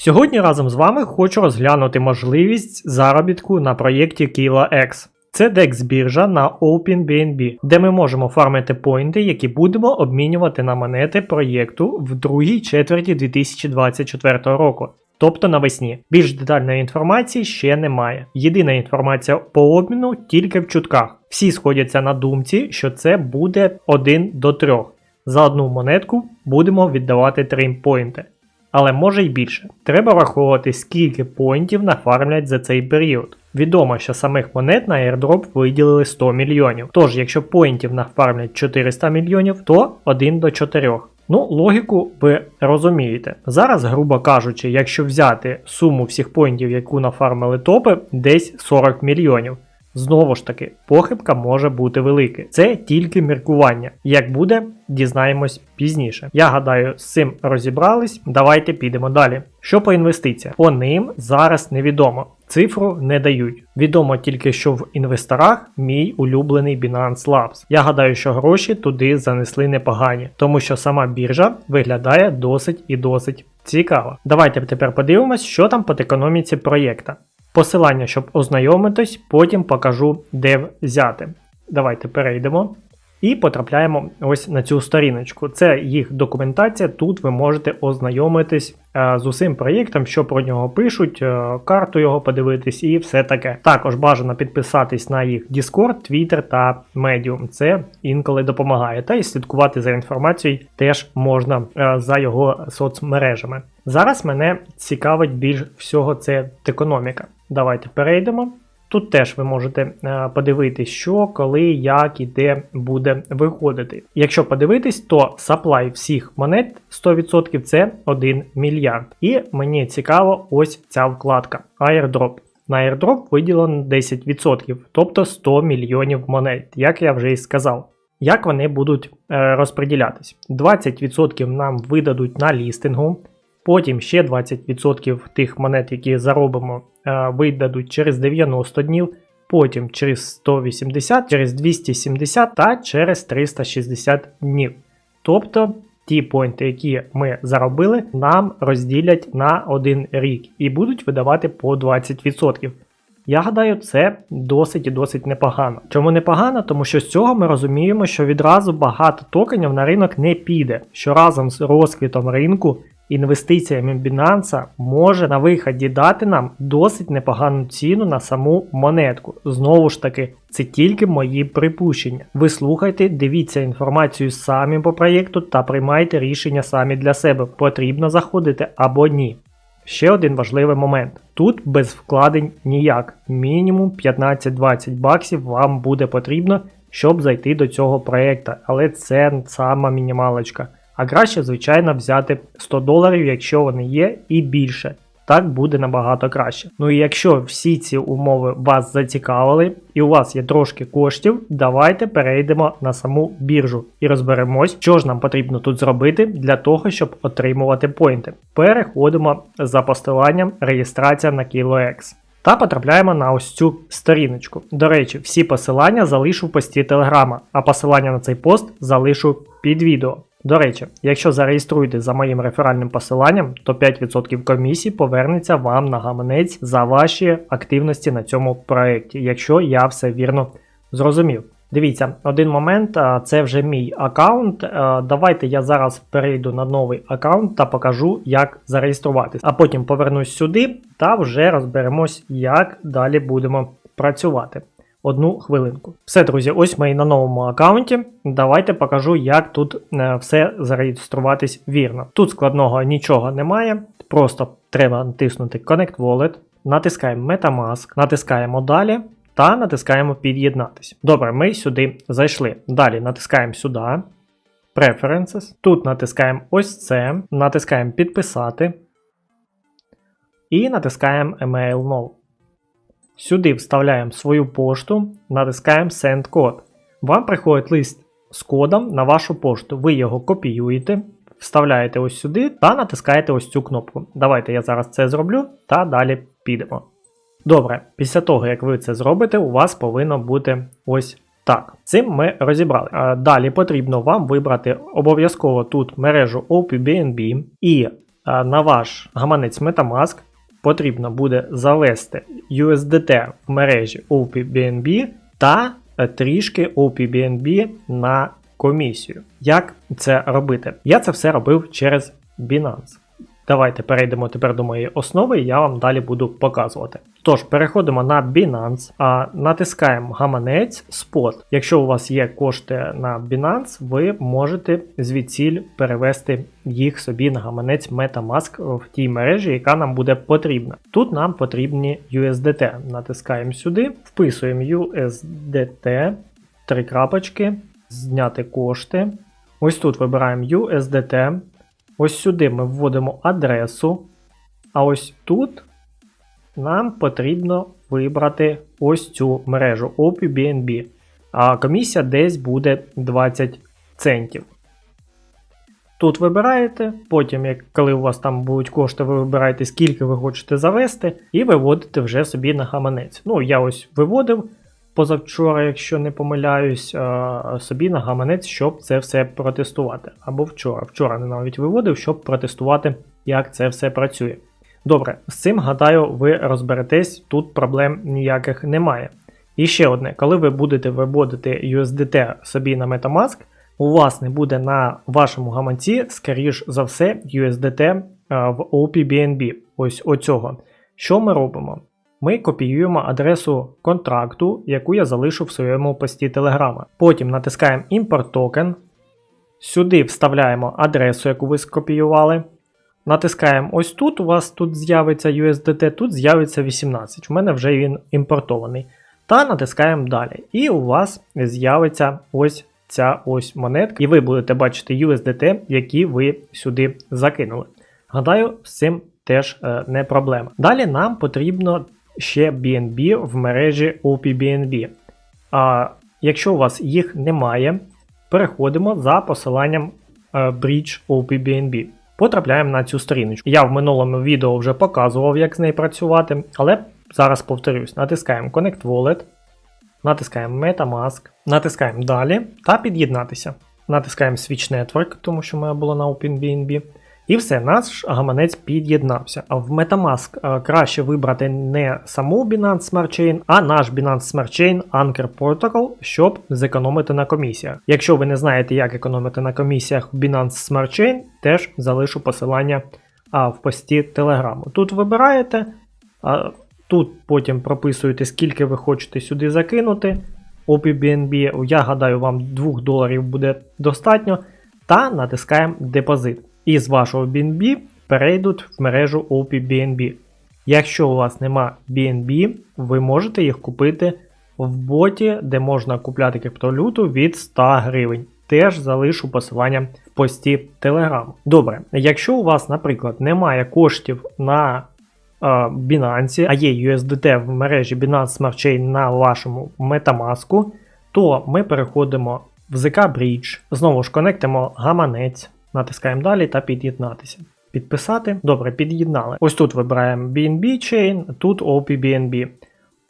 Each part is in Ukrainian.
Сьогодні разом з вами хочу розглянути можливість заробітку на проєкті Kila X. Це DEX біржа на OpenBNB, де ми можемо фармити поінти, які будемо обмінювати на монети проєкту в другій четверті 2024 року. Тобто навесні. Більш детальної інформації ще немає. Єдина інформація по обміну тільки в чутках. Всі сходяться на думці, що це буде 1 до 3. За одну монетку будемо віддавати 3 поінти але може й більше. Треба враховувати, скільки поінтів нафармлять за цей період. Відомо, що самих монет на airdrop виділили 100 мільйонів. Тож, якщо поінтів нафармлять 400 мільйонів, то 1 до 4. Ну, логіку ви розумієте. Зараз, грубо кажучи, якщо взяти суму всіх поінтів, яку нафармили топи, десь 40 мільйонів. Знову ж таки, похибка може бути велика. Це тільки міркування. Як буде, дізнаємось пізніше. Я гадаю, з цим розібрались. Давайте підемо далі. Що по інвестиціях? По ним зараз невідомо. Цифру не дають. Відомо тільки, що в інвесторах мій улюблений Binance Labs. Я гадаю, що гроші туди занесли непогані, тому що сама біржа виглядає досить і досить цікаво. Давайте тепер подивимось, що там по економіці проєкта. Посилання, щоб ознайомитись, потім покажу, де взяти. Давайте перейдемо. І потрапляємо ось на цю сторіночку. Це їх документація. Тут ви можете ознайомитись е, з усім проєктом, що про нього пишуть, е, карту його подивитись і все таке. Також бажано підписатись на їх Discord, Twitter та Medium. Це інколи допомагає. Та і слідкувати за інформацією теж можна е, за його соцмережами. Зараз мене цікавить більш всього це економіка. Давайте перейдемо. Тут теж ви можете е, подивитись, що, коли, як і де буде виходити. Якщо подивитись, то supply всіх монет 100% це 1 мільярд. І мені цікаво ось ця вкладка Airdrop. На airdrop виділено 10%, тобто 100 мільйонів монет, як я вже і сказав. Як вони будуть е, розподілятись? 20% нам видадуть на лістингу, Потім ще 20% тих монет, які заробимо, е, видадуть через 90 днів, потім через 180, через 270 та через 360 днів. Тобто ті поінти, які ми заробили, нам розділять на один рік і будуть видавати по 20%. Я гадаю, це досить і досить непогано. Чому непогано? Тому що з цього ми розуміємо, що відразу багато токенів на ринок не піде, що разом з розквітом ринку інвестиціями Binance може на виході дати нам досить непогану ціну на саму монетку. Знову ж таки, це тільки мої припущення. Ви слухайте, дивіться інформацію самі по проєкту та приймайте рішення самі для себе, потрібно заходити або ні. Ще один важливий момент. Тут без вкладень ніяк. Мінімум 15-20 баксів вам буде потрібно, щоб зайти до цього проєкту, але це сама мінімалочка. А краще, звичайно, взяти 100 доларів, якщо вони є, і більше. Так буде набагато краще. Ну і якщо всі ці умови вас зацікавили і у вас є трошки коштів, давайте перейдемо на саму біржу і розберемось, що ж нам потрібно тут зробити для того, щоб отримувати поінти. Переходимо за посиланням реєстрація на KiloX. Та потрапляємо на ось цю сторіночку. До речі, всі посилання залишу в пості Телеграма, а посилання на цей пост залишу під відео. До речі, якщо зареєструєте за моїм реферальним посиланням, то 5% комісії повернеться вам на гаманець за ваші активності на цьому проєкті, якщо я все вірно зрозумів. Дивіться, один момент, це вже мій аккаунт. Давайте я зараз перейду на новий аккаунт та покажу, як зареєструватися. А потім повернусь сюди та вже розберемось, як далі будемо працювати одну хвилинку. Все, друзі, ось ми і на новому аккаунті. Давайте покажу, як тут е, все зареєструватись вірно. Тут складного нічого немає, просто треба натиснути Connect Wallet, натискаємо Metamask, натискаємо далі. та натискаємо під'єднатись. Добре, ми сюди зайшли. Далі натискаємо сюди. Preferences. Тут натискаємо ось це, натискаємо підписати. І натискаємо Email Now. Сюди вставляємо свою пошту, натискаємо Send Code. Вам приходить лист з кодом на вашу пошту. Ви його копіюєте, вставляєте ось сюди та натискаєте ось цю кнопку. Давайте я зараз це зроблю та далі підемо. Добре, після того, як ви це зробите, у вас повинно бути ось так. Цим ми розібрали. Далі потрібно вам вибрати обов'язково тут мережу OPBNB і на ваш гаманець Metamask потрібно буде завести USDT в мережі OPBNB та е, трішки OPBNB на комісію. Як це робити? Я це все робив через Binance. Давайте перейдемо тепер до моєї основи, і я вам далі буду показувати. Тож, переходимо на Binance, а натискаємо гаманець Spot. Якщо у вас є кошти на Binance, ви можете звідсіль перевести їх собі на гаманець Metamask в тій мережі, яка нам буде потрібна. Тут нам потрібні USDT. Натискаємо сюди, вписуємо USDT, три крапочки, зняти кошти. Ось тут вибираємо USDT. Ось сюди ми вводимо адресу. А ось тут нам потрібно вибрати ось цю мережу OPBNB. А комісія десь буде 20 центів. Тут вибираєте, потім, як коли у вас там будуть кошти, ви вибираєте, скільки ви хочете завести, і виводите вже собі на гаманець. Ну, я ось виводив позавчора, якщо не помиляюсь, собі на гаманець, щоб це все протестувати. Або вчора. Вчора не навіть виводив, щоб протестувати, як це все працює. Добре, з цим, гадаю, ви розберетесь, тут проблем ніяких немає. І ще одне, коли ви будете виводити USDT собі на Metamask, у вас не буде на вашому гаманці, скоріш за все, USDT в OPBNB. Ось оцього. Що ми робимо? Ми копіюємо адресу контракту, яку я залишу в своєму пості Telegram. Потім натискаємо Import Token. Сюди вставляємо адресу, яку ви скопіювали. Натискаємо ось тут, у вас тут з'явиться USDT, тут з'явиться 18. У мене вже він імпортований. Та натискаємо далі. І у вас з'явиться ось ця ось монетка. І ви будете бачити USDT, які ви сюди закинули. Гадаю, з цим теж е, не проблема. Далі нам потрібно ще BNB в мережі OPBNB. А якщо у вас їх немає, переходимо за посиланням е, Bridge OPBNB. Потрапляємо на цю сторіночку. Я в минулому відео вже показував, як з нею працювати, але зараз повторюсь: натискаємо Connect Wallet, натискаємо Metamask, натискаємо далі та під'єднатися. Натискаємо Switch Network, тому що моя була на OpenBNB. І все, наш гаманець під'єднався. А в Metamask краще вибрати не саму Binance Smart Chain, а наш Binance Smart Chain Anchor Protocol, щоб зекономити на комісіях. Якщо ви не знаєте, як економити на комісіях в Binance Smart Chain, теж залишу посилання в пості Telegram. Тут вибираєте, тут потім прописуєте, скільки ви хочете сюди закинути. OPBNB, я гадаю, вам 2 доларів буде достатньо. Та натискаємо депозит і з вашого BNB перейдуть в мережу OPBNB. Якщо у вас нема BNB, ви можете їх купити в боті, де можна купляти криптовалюту від 100 гривень. Теж залишу посилання в пості Telegram. Добре, якщо у вас, наприклад, немає коштів на е, Binance, а є USDT в мережі Binance Smart Chain на вашому Metamask, то ми переходимо в ZK Bridge, знову ж конектимо гаманець. Натискаємо далі та під'єднатися. Підписати. Добре, під'єднали. Ось тут вибираємо BNB Chain, тут OPBNB.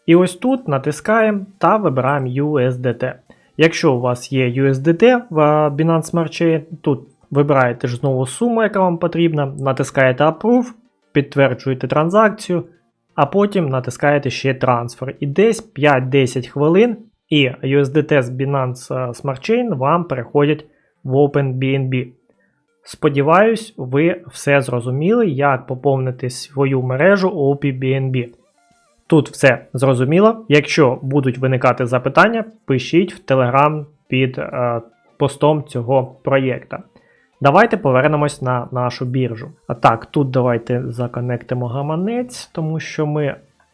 І ось тут натискаємо та вибираємо USDT. Якщо у вас є USDT в Binance Smart Chain, тут вибираєте ж знову суму, яка вам потрібна, натискаєте Approve, підтверджуєте транзакцію, а потім натискаєте ще трансфер. І десь 5-10 хвилин, і USDT з Binance Smart Chain вам переходять в OpenBNB. Сподіваюсь, ви все зрозуміли, як поповнити свою мережу OPBNB. Тут все зрозуміло. Якщо будуть виникати запитання, пишіть в Telegram під е, постом цього проєкта. Давайте повернемось на нашу біржу. А так, тут давайте законектимо гаманець, тому що ми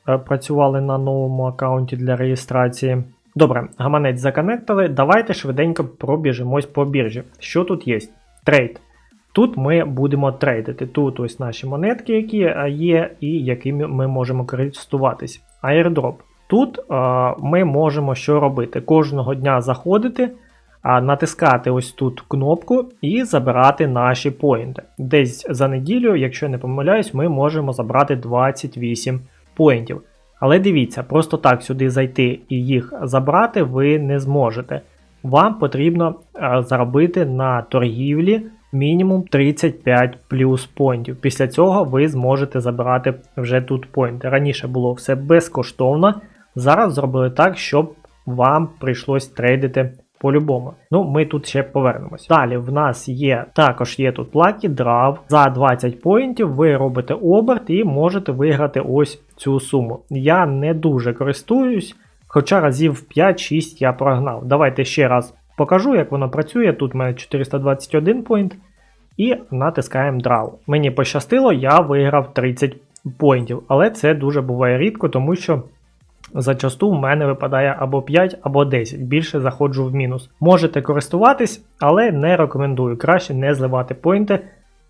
е, працювали на новому аккаунті для реєстрації. Добре, гаманець законектили. Давайте швиденько пробіжимось по біржі. Що тут є? Трейд. Тут ми будемо трейдити. Тут ось наші монетки, які е, є, і якими ми можемо користуватись. Airdrop. Тут е, ми можемо що робити? Кожного дня заходити, а натискати ось тут кнопку і забирати наші поінти. Десь за неділю, якщо не помиляюсь, ми можемо забрати 28 поінтів. Але дивіться, просто так сюди зайти і їх забрати ви не зможете. Вам потрібно е, заробити на торгівлі мінімум 35 плюс поінтів. Після цього ви зможете забирати вже тут поінти. Раніше було все безкоштовно. Зараз зробили так, щоб вам прийшлось трейдити по-любому. Ну, ми тут ще повернемось. Далі в нас є також є тут Lucky Draw. За 20 поінтів ви робите оберт і можете виграти ось цю суму. Я не дуже користуюсь, хоча разів 5-6 я прогнав. Давайте ще раз покажу, як воно працює. Тут в мене 421 поінт. І натискаємо Draw. Мені пощастило, я виграв 30 поінтів, але це дуже буває рідко, тому що зачасту в мене випадає або 5, або 10. Більше заходжу в мінус. Можете користуватись, але не рекомендую. Краще не зливати поінти.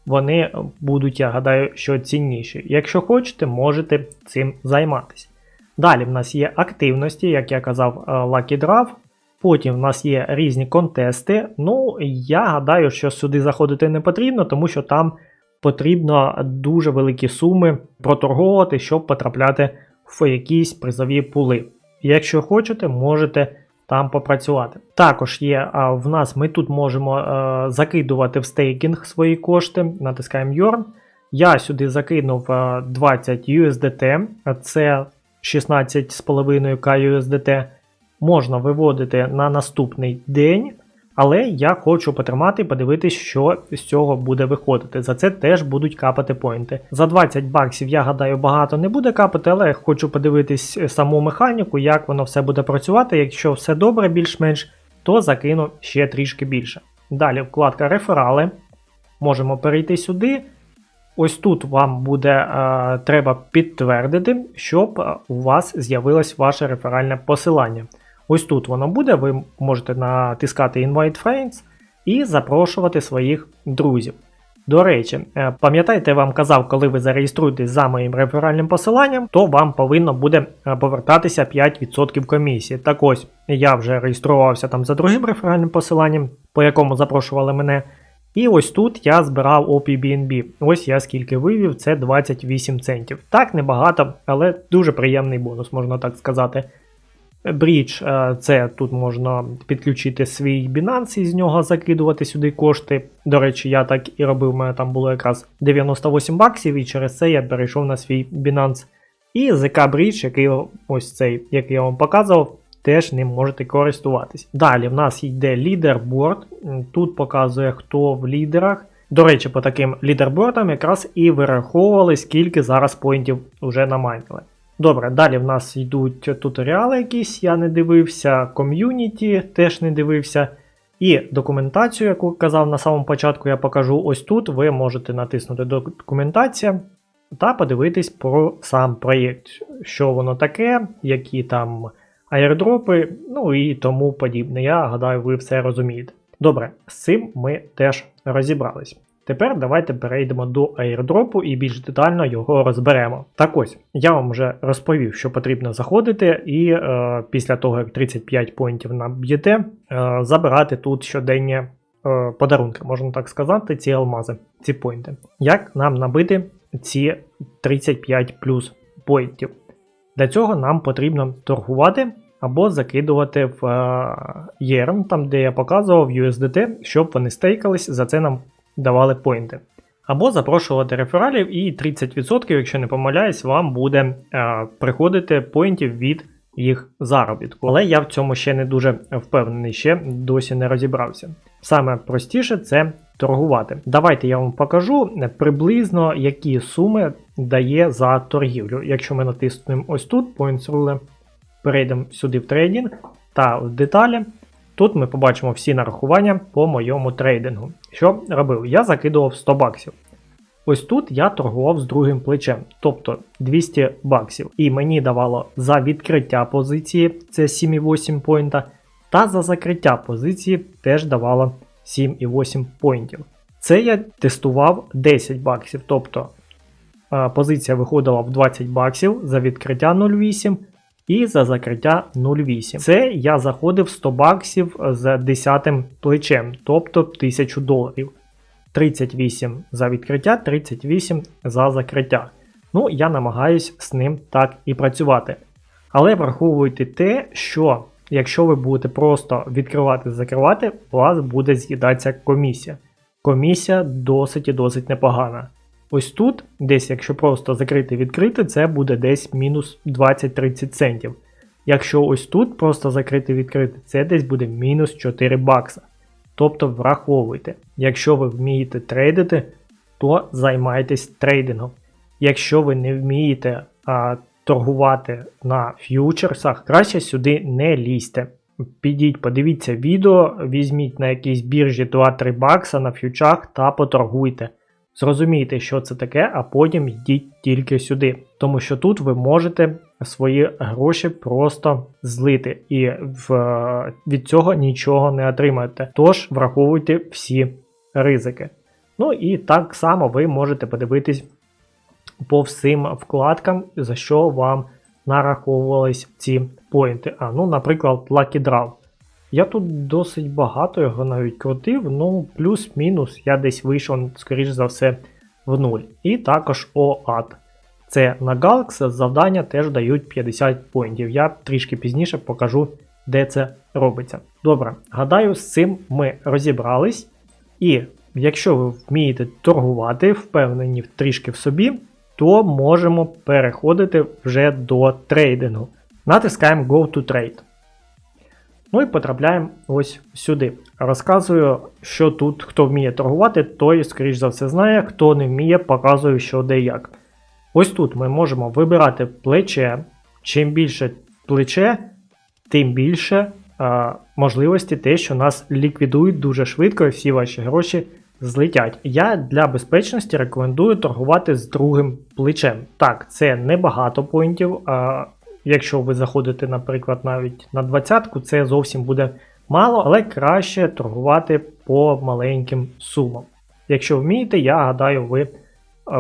Вони будуть, я гадаю, що цінніші. Якщо хочете, можете цим займатися. Далі в нас є активності, як я казав, е, Lucky Draw. Потім в нас є різні контести. Ну, я гадаю, що сюди заходити не потрібно, тому що там потрібно дуже великі суми проторговувати, щоб потрапляти в якісь призові пули. Якщо хочете, можете там попрацювати. Також є а, в нас, ми тут можемо а, закидувати в стейкінг свої кошти, натискаємо Yorn. Я сюди закинув а, 20 USDT, а це 16,5 KUSDT. Можна виводити на наступний день. Але я хочу потримати і подивитись, що з цього буде виходити. За це теж будуть капати поінти. За 20 баксів, я гадаю, багато не буде капати, але я хочу подивитись саму механіку, як воно все буде працювати. Якщо все добре, більш-менш, то закину ще трішки більше. Далі вкладка реферали. Можемо перейти сюди. Ось тут вам буде е, треба підтвердити, щоб е, у вас з'явилось ваше реферальне посилання. Ось тут воно буде, ви можете натискати Invite Friends і запрошувати своїх друзів. До речі, е, пам'ятаєте, я вам казав, коли ви зареєструєтесь за моїм реферальним посиланням, то вам повинно буде е, повертатися 5% комісії. Так ось, я вже реєструвався там за другим реферальним посиланням, по якому запрошували мене. І ось тут я збирав OPBNB. Ось я скільки вивів, це 28 центів. Так, небагато, але дуже приємний бонус, можна так сказати. Брідж, це тут можна підключити свій Binance і з нього закидувати сюди кошти. До речі, я так і робив, у мене там було якраз 98 баксів, і через це я перейшов на свій Binance. І ZK Bridge, який ось цей, який я вам показував, теж ним можете користуватись. Далі в нас йде лідерборд. Тут показує, хто в лідерах. До речі, по таким лідербордам якраз і вираховували, скільки зараз поінтів вже намайнили. Добре, далі в нас йдуть туторіали якісь, я не дивився, ком'юніті теж не дивився. І документацію, яку казав на самому початку, я покажу ось тут. Ви можете натиснути документація та подивитись про сам проєкт, що воно таке, які там аірдропи, ну і тому подібне. Я гадаю, ви все розумієте. Добре, з цим ми теж розібрались. Тепер давайте перейдемо до airdropу і більш детально його розберемо. Так ось, я вам вже розповів, що потрібно заходити, і е, після того, як 35 поінтів наб'єте, е, забирати тут щоденні е, подарунки, можна так сказати, ці алмази, ці поінти. Як нам набити ці 35 плюс поінтів? Для цього нам потрібно торгувати. Або закидувати в ERN, там де я показував USDT, щоб вони стейкались, за це нам давали поінти. Або запрошувати рефералів, і 30%, якщо не помиляюсь, вам буде е, приходити поінтів від їх заробітку. Але я в цьому ще не дуже впевнений, ще досі не розібрався. Саме простіше це торгувати. Давайте я вам покажу приблизно, які суми дає за торгівлю. Якщо ми натиснемо ось тут, Points Rule, перейдемо сюди в трейдинг та в деталі, Тут ми побачимо всі нарахування по моєму трейдингу. Що робив? Я закидував 100 баксів. Ось тут я торгував з другим плечем, тобто 200 баксів. І мені давало за відкриття позиції, це 7,8 поінта, та за закриття позиції теж давало 7,8 поінтів. Це я тестував 10 баксів, тобто е, позиція виходила в 20 баксів за відкриття 0,8 і за закриття 0,8. Це я заходив 100 баксів з 10 плечем, тобто 1000 доларів. 38 за відкриття, 38 за закриття. Ну, я намагаюсь з ним так і працювати. Але враховуйте те, що якщо ви будете просто відкривати закривати, у вас буде з'їдатися комісія. Комісія досить і досить непогана. Ось тут, десь, якщо просто закрити відкрити, це буде десь мінус 20-30 центів. Якщо ось тут просто закрити відкрити, це десь буде мінус 4 бакса. Тобто враховуйте, якщо ви вмієте трейдити, то займайтесь трейдингом. Якщо ви не вмієте а, торгувати на ф'ючерсах, краще сюди не лізьте. Підіть, подивіться відео, візьміть на якійсь біржі 2-3 бакса на ф'ючах та поторгуйте. Зрозумійте, що це таке, а потім йдіть тільки сюди. Тому що тут ви можете свої гроші просто злити і в, від цього нічого не отримаєте. Тож враховуйте всі ризики. Ну і так само ви можете подивитись по всім вкладкам, за що вам нараховувались ці поінти. А, ну, наприклад, Lucky Draw. Я тут досить багато його навіть крутив, ну плюс-мінус я десь вийшов, скоріш за все, в нуль. І також OAT. Це на Galaxy завдання теж дають 50 поінтів. Я трішки пізніше покажу, де це робиться. Добре, гадаю, з цим ми розібрались. І якщо ви вмієте торгувати, впевнені трішки в собі, то можемо переходити вже до трейдингу. Натискаємо Go to Trade. Ну і потрапляємо ось сюди. Розказую, що тут хто вміє торгувати, той, скоріш за все, знає, хто не вміє, показую, що де як. Ось тут ми можемо вибирати плече. Чим більше плече, тим більше а, можливості те, що нас ліквідують дуже швидко і всі ваші гроші злетять. Я для безпечності рекомендую торгувати з другим плечем. Так, це небагато поінтів. А, Якщо ви заходите, наприклад, навіть на 20-ку, це зовсім буде мало, але краще торгувати по маленьким сумам. Якщо вмієте, я гадаю, ви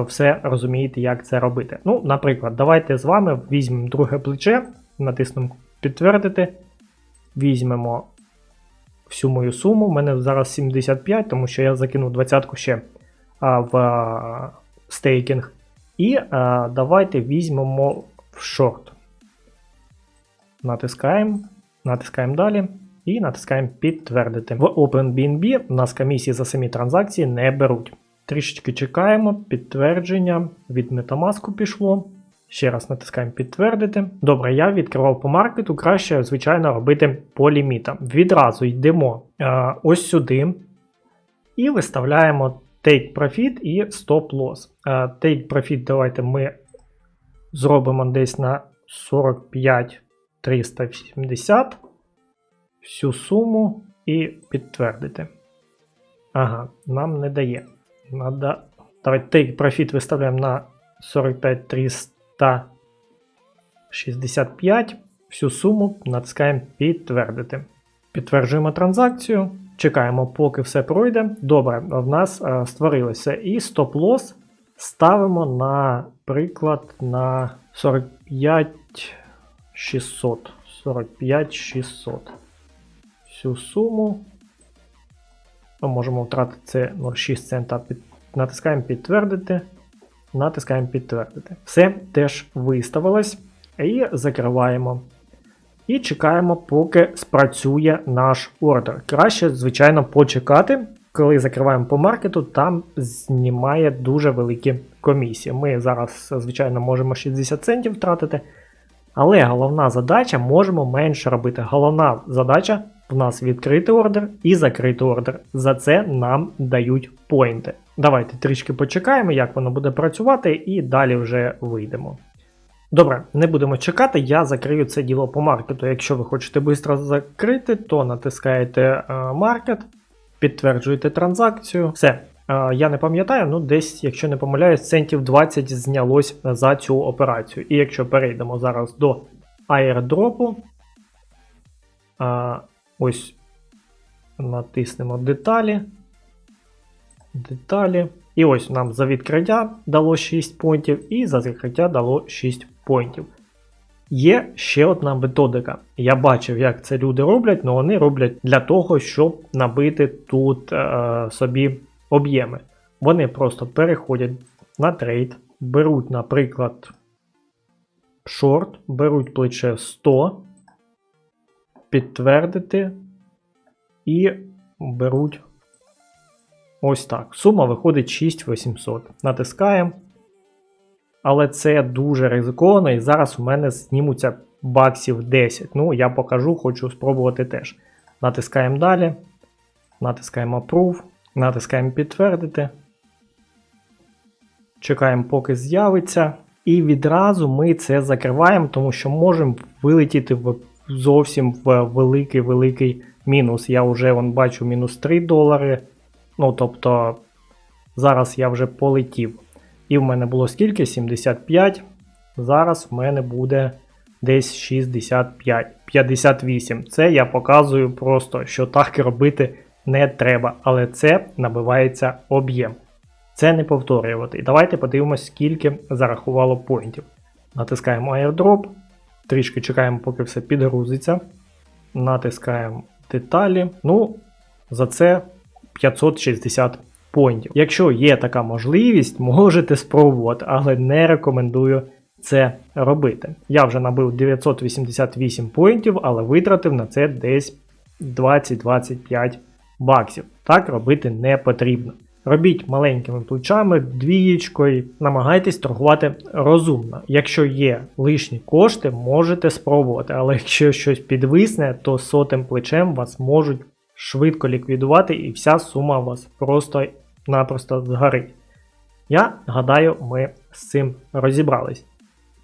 все розумієте, як це робити. Ну, наприклад, давайте з вами візьмемо друге плече, натиснемо підтвердити. Візьмемо всю мою суму. У мене зараз 75, тому що я закинув 20-ку ще в а, стейкінг. І а, давайте візьмемо в шорт. Натискаємо, натискаємо далі і натискаємо підтвердити. В OpenBNB у нас комісії за самі транзакції не беруть. Трішечки чекаємо, підтвердження від Metamask пішло. Ще раз натискаємо підтвердити. Добре, я відкривав по маркету, краще, звичайно, робити по лімітам. Відразу йдемо е, ось сюди і виставляємо Take Profit і Stop Loss. Е, take Profit давайте ми зробимо десь на 45 380 всю суму і підтвердити. Ага, нам не дає. Надо... Давайте take profit виставляємо на 45 365. Всю суму натискаємо підтвердити. Підтверджуємо транзакцію. Чекаємо, поки все пройде. Добре, в нас е, створилося. І стоп-лосс ставимо, наприклад, на 45 600. 45 600. Всю суму. Ми можемо втратити це 0,6 цента. Натискаємо підтвердити. Натискаємо підтвердити. Все теж виставилось. І закриваємо. І чекаємо, поки спрацює наш ордер. Краще, звичайно, почекати. Коли закриваємо по маркету, там знімає дуже великі комісії. Ми зараз, звичайно, можемо 60 центів втратити. Але головна задача можемо менше робити. Головна задача в нас відкрити ордер і закрити ордер. За це нам дають поінти. Давайте трішки почекаємо, як воно буде працювати, і далі вже вийдемо. Добре, не будемо чекати, я закрию це діло по маркету. Якщо ви хочете швидко закрити, то натискаєте маркет, підтверджуєте транзакцію. Все, Е, Я не пам'ятаю, ну десь, якщо не помиляюсь, центів 20 знялось за цю операцію. І якщо перейдемо зараз до аірдропу, ось натиснемо деталі. Деталі. І ось нам за відкриття дало 6 поінтів, і за закриття дало 6 поінтів. Є ще одна методика. Я бачив, як це люди роблять, але вони роблять для того, щоб набити тут е, собі об'єми. Вони просто переходять на трейд, беруть, наприклад, шорт, беруть плече 100, підтвердити і беруть ось так. Сума виходить 6800. Натискаємо. Але це дуже ризиковано, і зараз у мене знімуться баксів 10. Ну, я покажу, хочу спробувати теж. Натискаємо далі. Натискаємо Approve. Натискаємо підтвердити. Чекаємо, поки з'явиться. І відразу ми це закриваємо, тому що можемо вилетіти в зовсім в великий-великий мінус. Я вже вон, бачу мінус 3 долари. Ну, тобто, зараз я вже полетів. І в мене було скільки? 75. Зараз в мене буде десь 65, 58. Це я показую просто, що так робити не треба. Але це набивається об'єм. Це не повторювати. І Давайте подивимось, скільки зарахувало поінтів. Натискаємо airdrop. Трішки чекаємо, поки все підгрузиться. Натискаємо деталі. Ну, за це 560 поінтів. Якщо є така можливість, можете спробувати, але не рекомендую це робити. Я вже набив 988 поінтів, але витратив на це десь 20-25 баксів. Так робити не потрібно. Робіть маленькими плечами, двієчкою, намагайтесь торгувати розумно. Якщо є лишні кошти, можете спробувати, але якщо щось підвисне, то сотим плечем вас можуть швидко ліквідувати і вся сума у вас просто-напросто згорить. Я гадаю, ми з цим розібрались.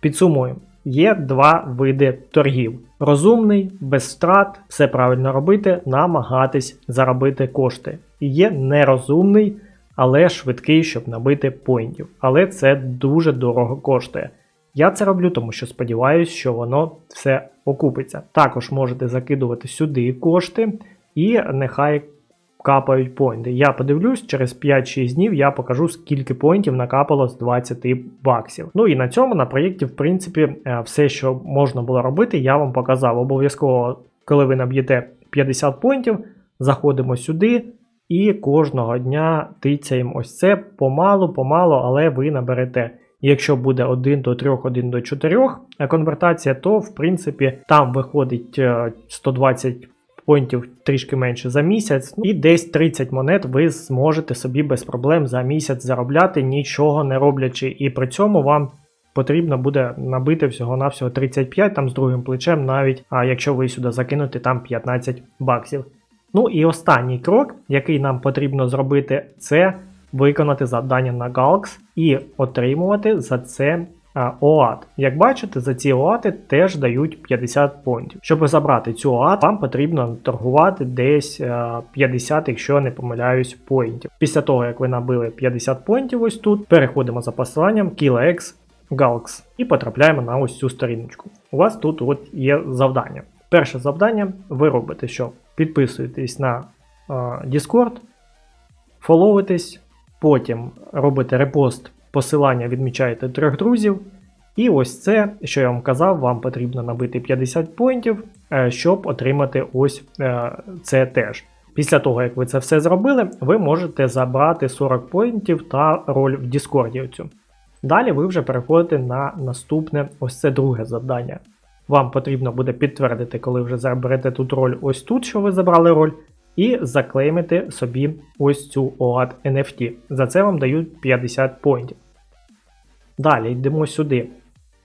Підсумуємо. Є два види торгів: розумний, без втрат, все правильно робити, намагатись заробити кошти. І є нерозумний, але швидкий, щоб набити поінтів. Але це дуже дорого коштує. Я це роблю, тому що сподіваюся, що воно все окупиться. Також можете закидувати сюди кошти, і нехай капають поінти. Я подивлюсь, через 5-6 днів я покажу, скільки поінтів накапало з 20 баксів. Ну і на цьому на проєкті, в принципі, е, все, що можна було робити, я вам показав. Обов'язково, коли ви наб'єте 50 поінтів, заходимо сюди. І кожного дня тицяємо ось це помалу-помалу, але ви наберете. Якщо буде 1 до 3, 1 до 4 конвертація, то в принципі там виходить е, 120 поінтів трішки менше за місяць, і десь 30 монет ви зможете собі без проблем за місяць заробляти, нічого не роблячи. І при цьому вам потрібно буде набити всього-навсього 35 там з другим плечем, навіть а якщо ви сюди закинете там 15 баксів. Ну і останній крок, який нам потрібно зробити, це виконати завдання на Galx і отримувати за це ОАТ. Як бачите, за ці ОАТи теж дають 50 поінтів. Щоб забрати цю ОАТ, вам потрібно торгувати десь 50, якщо не помиляюсь, поінтів. Після того, як ви набили 50 поінтів ось тут, переходимо за посиланням KillaX Galx і потрапляємо на ось цю сторіночку. У вас тут от є завдання. Перше завдання ви робите, що підписуєтесь на а, Discord, фоловитесь, потім робите репост посилання, відмічаєте трьох друзів. І ось це, що я вам казав, вам потрібно набити 50 поінтів, е, щоб отримати ось е, це теж. Після того, як ви це все зробили, ви можете забрати 40 поінтів та роль в Діскорді. Оцю. Далі ви вже переходите на наступне ось це друге завдання. Вам потрібно буде підтвердити, коли вже заберете тут роль ось тут, що ви забрали роль, і заклеймити собі ось цю OAT NFT. За це вам дають 50 поінтів. Далі йдемо сюди.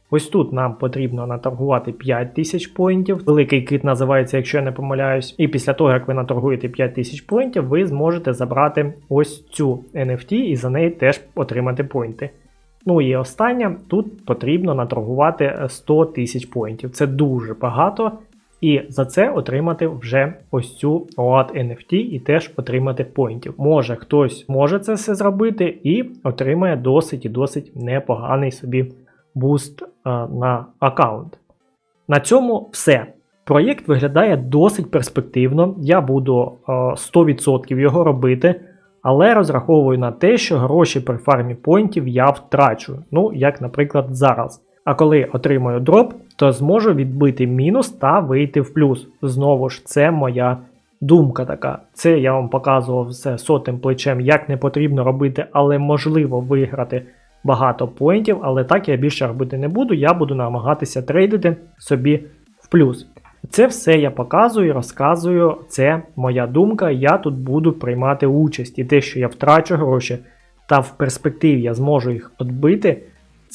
Ось тут нам потрібно наторгувати 5000 поінтів. Великий кит називається, якщо я не помиляюсь. І після того, як ви наторгуєте 5000 поінтів, ви зможете забрати ось цю NFT і за неї теж отримати поінти. Ну і останнє, тут потрібно наторгувати 100 тисяч поінтів. Це дуже багато. І за це отримати вже ось цю OAT NFT і теж отримати поінтів. Може хтось може це все зробити і отримає досить і досить непоганий собі буст е, на аккаунт. На цьому все. Проєкт виглядає досить перспективно. Я буду е, 100% його робити, але розраховую на те, що гроші при фармі поінтів я втрачу. Ну, як, наприклад, зараз. А коли отримаю дроп, то зможу відбити мінус та вийти в плюс. Знову ж, це моя думка така. Це я вам показував все сотим плечем, як не потрібно робити, але можливо виграти багато поінтів, але так я більше робити не буду. Я буду намагатися трейдити собі в плюс. Це все я показую, розказую. Це моя думка. Я тут буду приймати участь. І те, що я втрачу гроші, та в перспективі я зможу їх відбити.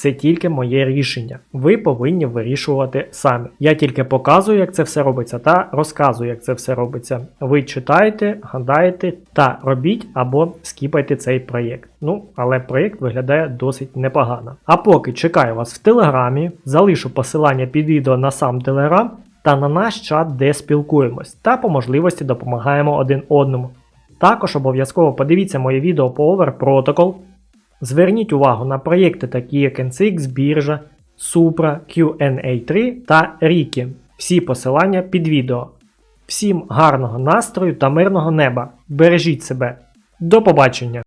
Це тільки моє рішення. Ви повинні вирішувати самі. Я тільки показую, як це все робиться, та розказую, як це все робиться. Ви читаєте, гадаєте та робіть або скіпайте цей проєкт. Ну, але проєкт виглядає досить непогано. А поки чекаю вас в телеграмі, залишу посилання під відео на сам телеграм та на наш чат, де спілкуємось, та по можливості допомагаємо один одному. Також обов'язково подивіться моє відео по Over Protocol. Зверніть увагу на проєкти такі як NCX біржа, Supra, QNA3 та Riki. Всі посилання під відео. Всім гарного настрою та мирного неба. Бережіть себе. До побачення!